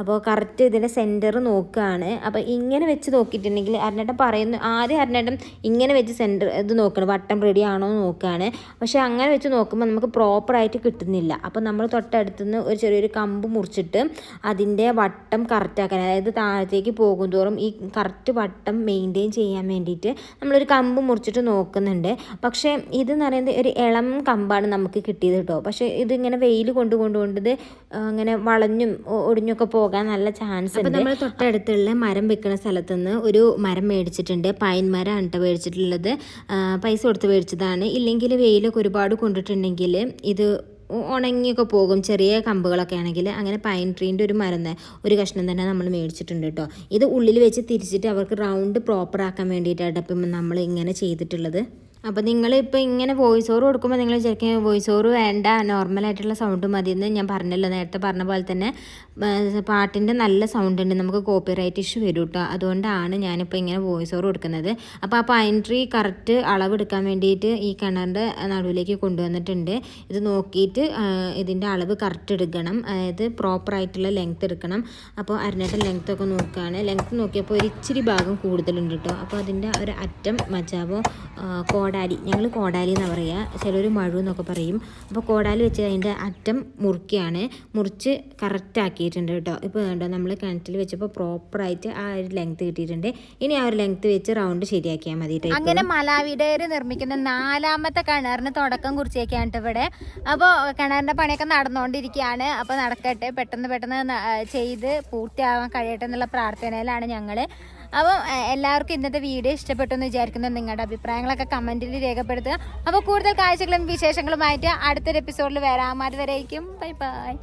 F: അപ്പോൾ കറക്റ്റ് ഇതിന്റെ സെന്റർ നോക്കുകയാണ് അപ്പോൾ ഇങ്ങനെ വെച്ച് നോക്കിയിട്ടുണ്ടെങ്കിൽ അരനേട്ടൻ പറയുന്നു ആദ്യം അരനേട്ടൻ ഇങ്ങനെ വെച്ച് സെന്റർ ഇത് നോക്കണം? വട്ടം റെഡി ആണോ എന്ന് നോക്കുകയാണ് പക്ഷേ അങ്ങനെ വെച്ച് നോക്കുമ്പോൾ നമുക്ക് പ്രോപ്പറായിട്ട് കിട്ടുന്നില്ല. അപ്പോൾ നമ്മൾ തൊട്ടടുത്തുനിന്ന് ഒരു ചെറിയൊരു കമ്പ് മുറിച്ചിട്ട് അതിന്റെ വട്ടം കറക്റ്റാക്കാൻ അതായത് താഴത്തേക്ക് പോകും തോറും ഈ കറക്റ്റ് വട്ടം മെയിന്റെയിൻ ചെയ്യാൻ വേണ്ടിയിട്ട് നമ്മളൊരു കമ്പ് മുറിച്ചിട്ട് നോക്കുന്നുണ്ട്. പക്ഷേ ഇതെന്ന് പറയുന്നത് ഒരു ഇളം കമ്പാണ് നമുക്ക് കിട്ടിയത് കേട്ടോ. പക്ഷേ ഇതിങ്ങനെ വെയിൽ കൊണ്ട് കൊണ്ടുകൊണ്ട് ഇത് അങ്ങനെ വളഞ്ഞും ഒടിഞ്ഞൊക്കെ പോകാൻ നല്ല ചാൻസ് ഉണ്ട്. നമ്മൾ തൊട്ടടുത്തുള്ള മരം വെക്കുന്ന സ്ഥലത്ത് നിന്ന് ഒരു മരം മേടിച്ചിട്ടുണ്ട്. പൈൻ മരം അണ്ട മേടിച്ചിട്ടുള്ളത്. പൈസ കൊടുത്ത് മേടിച്ചതാണ്. ഇല്ലെങ്കിൽ വെയിലൊക്കെ ഒരുപാട് കൊണ്ടിട്ടുണ്ടെങ്കിൽ ഇത് ഉണങ്ങിയൊക്കെ പോകും. ചെറിയ കമ്പുകളൊക്കെ ആണെങ്കിൽ അങ്ങനെ പൈൻ ട്രീന്റെ ഒരു മരുന്ന് ഒരു കഷ്ണം തന്നെ നമ്മൾ മേടിച്ചിട്ടുണ്ട് കേട്ടോ. ഇത് ഉള്ളിൽ വെച്ച് തിരിച്ചിട്ട് അവർക്ക് റൗണ്ട് പ്രോപ്പർ ആക്കാൻ വേണ്ടിയിട്ടാണ് ഇപ്പം നമ്മൾ ഇങ്ങനെ ചെയ്തിട്ടുള്ളത്. അപ്പോൾ നിങ്ങൾ ഇപ്പോൾ ഇങ്ങനെ വോയിസ് ഓവർ കൊടുക്കുമ്പോൾ നിങ്ങൾ വിചാരിക്കും വോയിസ് ഓവർ വേണ്ട നോർമലായിട്ടുള്ള സൗണ്ട് മതി എന്ന് ഞാൻ പറഞ്ഞല്ലോ. നേരത്തെ പറഞ്ഞ പോലെ തന്നെ പാട്ടിന്റെ നല്ല സൗണ്ട് ഉണ്ട്. നമുക്ക് കോപ്പിറൈറ്റ് ഇഷ്യൂ വരും കേട്ടോ അതുകൊണ്ടാണ് ഞാനിപ്പോൾ ഇങ്ങനെ വോയിസ് ഓവർ കൊടുക്കുന്നത്. അപ്പോൾ ആ പൈൻ ട്രീ കറക്റ്റ് അളവെടുക്കാൻ വേണ്ടിയിട്ട് ഈ കിണറിന്റെ നടുവിലേക്ക് കൊണ്ടുവന്നിട്ടുണ്ട്. ഇത് നോക്കിയിട്ട് ഇതിന്റെ അളവ് കറക്റ്റ് എടുക്കണം. അതായത് പ്രോപ്പറായിട്ടുള്ള ലെങ്ത് എടുക്കണം. അപ്പോൾ അരനേട്ടൻ ലെങ്ത് ഒക്കെ നോക്കുകയാണ്. ലെങ്ത് നോക്കിയപ്പോൾ ഒരു ഇച്ചിരി ഭാഗം കൂടുതലുണ്ട് കേട്ടോ അപ്പോൾ അതിന്റെ ഒരു അറ്റം മജാവോ
A: കോടാലി. ഞങ്ങൾ കോടാലി എന്ന് പറയുക ചിലർ മഴു എന്നൊക്കെ പറയും. അപ്പോൾ കോടാലി വെച്ച് അതിന്റെ അറ്റം മുറിക്കുകയാണ് മുറിച്ച് കറക്റ്റാക്കിയിട്ടുണ്ട് കേട്ടോ. ഇപ്പോൾ വേണ്ടോ നമ്മൾ കിണറ്റിൽ വെച്ചപ്പോൾ പ്രോപ്പറായിട്ട് ആ ഒരു ലെങ്ത് കിട്ടിയിട്ടുണ്ട്. ഇനി ആ ഒരു ലെങ്ത് വെച്ച് റൗണ്ട് ശരിയാക്കിയാൽ മതി അങ്ങനെ മലാവിടേര് നിർമ്മിക്കുന്ന നാലാമത്തെ കിണറിന് തുടക്കം കുറിച്ചേക്കാണ് ഇവിടെ. അപ്പോൾ കിണറിന്റെ പണിയൊക്കെ നടന്നുകൊണ്ടിരിക്കുകയാണ് അപ്പോൾ നടക്കട്ടെ. പെട്ടെന്ന് പെട്ടെന്ന് ചെയ്ത് പൂർത്തിയാവാൻ കഴിയട്ടെ എന്നുള്ള പ്രാർത്ഥനയിലാണ് ഞങ്ങൾ അപ്പോൾ എല്ലാവർക്കും ഇന്നത്തെ വീഡിയോ ഇഷ്ടപ്പെട്ടു എന്ന് വിചാരിക്കുന്നു. നിങ്ങളുടെ അഭിപ്രായങ്ങളൊക്കെ കമന്റിൽ രേഖപ്പെടുത്തുക. അപ്പോൾ കൂടുതൽ കാഴ്ചകളും വിശേഷങ്ങളുമായിട്ട് അടുത്തൊരു എപ്പിസോഡിൽ വരാം. വരെയായിരിക്കും ബൈ ബൈ.